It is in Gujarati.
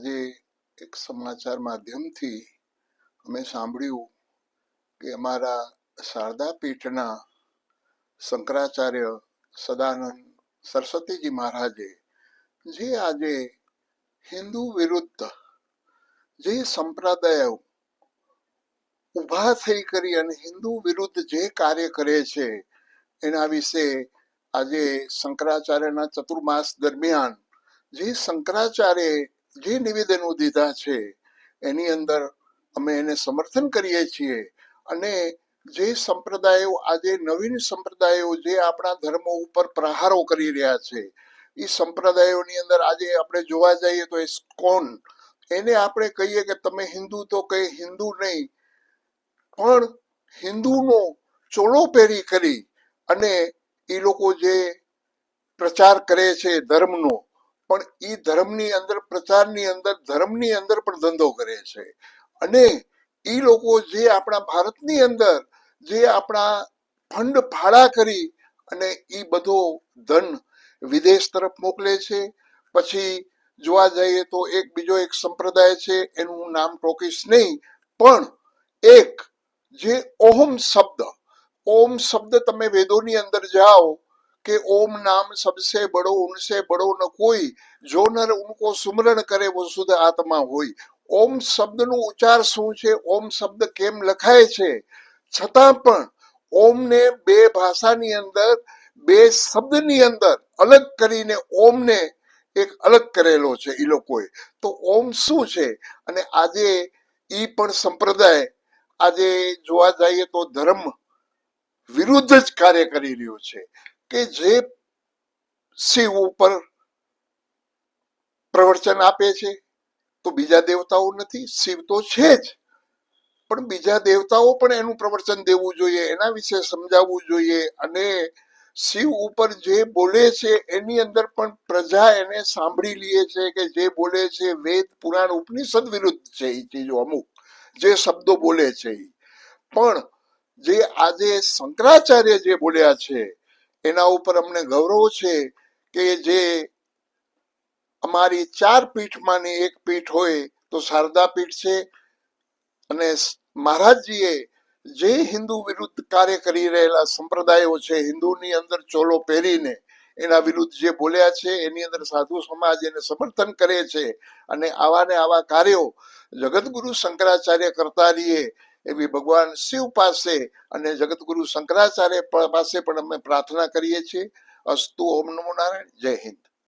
આજે એક સમાચાર માધ્યમથી અમે સાંભળ્યું કે અમારા શારદા પીઠના શંકરાચાર્ય સદાનંદ સરસ્વતીજી મહારાજે જે આજે હિન્દુ વિરુદ્ધ જે સંપ્રદાયો ઊભા થઈ કરી અને હિન્દુ વિરુદ્ધ જે કાર્ય કરે છે, એના વિશે આજે શંકરાચાર્યના ચતુર્માસ દરમિયાન જે શંકરાચાર્ય જે નિવેદનો દીધા છે, એની અંદર અમે એને સમર્થન કરીએ છીએ. અને જે સંપ્રદાયો, આજે નવીન સંપ્રદાયો જે આપણા ધર્મો ઉપર પ્રહારો કરી રહ્યા છે, એ સંપ્રદાયોની અંદર આજે આપણે જોવા જઈએ તો કોણ? એને આપણે કહીએ કે તમે હિન્દુ તો કઈ હિન્દુ નહીં, પણ હિન્દુનો ચોળો પહેરી કરી અને એ લોકો જે પ્રચાર કરે છે ધર્મનો પણ એ ધર્મની અંદર, પ્રચારની અંદર, ધર્મની અંદર પણ ધંધો કરે છે. અને એ લોકો જે આપણા ભારતની અંદર જે આપણા ફંડ ફાળા કરી અને એ બધો ધન વિદેશ તરફ મોકલે છે. પછી જોવા જઈએ તો એક બીજો એક સંપ્રદાય છે, એનું નામ ટોકીશ નહીં, પણ એક જે ઓહમ શબ્દ ઓમ શબ્દ તમે વેદોની અંદર જાઓ કે ઓમ નામ सबसे બડો उनसे બડો ન કોઈ जो नर उनको सुमरण करे वो શુદ્ધ આત્મા હોય. ઓમ શબ્દનો ઉચ્ચાર શું છે? ઓમ શબ્દ કેમ લખાય છે? છતાં પણ ઓમને બે ભાષાની અંદર, બે શબ્દની અંદર અલગ કરીને ઓમને એક અલગ કરેલો છે એ લોકોએ. તો ઓમ શું છે? અને આજે એ પણ સંપ્રદાય, આજે જોવા જઈએ તો ધર્મ વિરુદ્ધ જ કાર્ય કરી રહ્યો છે. કે જે શિવ ઉપર પ્રવચન આપે છે, તો બીજા દેવતાઓ નથી. શિવ તો છે જ. પણ બીજા દેવતાઓ પણ એનું પ્રવચન દેવું જોઈએ, એના વિશે સમજાવવું જોઈએ. અને શિવ ઉપર જે બોલે છે, એની અંદર પણ પ્રજા એને સાંભળી લે છે કે જે બોલે છે, વેદ, પુરાણ, ઉપનિષદ વિરુદ્ધ છે એ ચીજો અમુક, જે શબ્દો બોલે છે પણ જે આજે શંકરાચાર્ય જે બોલ્યા છે એના ઉપર અમને ગૌરવ છે કે જે અમારી ચાર પીઠમાંની એક પીઠ હોય તો શારદા પીઠ છે. અને મહારાજજીએ જે હિન્દુ વિરુદ્ધ કાર્ય કરી રહેલા સંપ્રદાયો છે, હિન્દુની અંદર ચોલો પહેરીને એના વિરુદ્ધ જે બોલ્યા છે, એની અંદર સાધુ સમાજ એને સમર્થન કરે છે. અને આવા ને આવા કાર્યો જગતગુરુ શંકરાચાર્ય કરતા રહીએ એવી ભગવાન શિવ પાસે અને જગતગુરુ શંકરાચાર્ય પાસે પણ અમે પ્રાર્થના કરીએ છીએ. અસ્તુ ઓમ નમો નારાયણ. જય હિન્દ.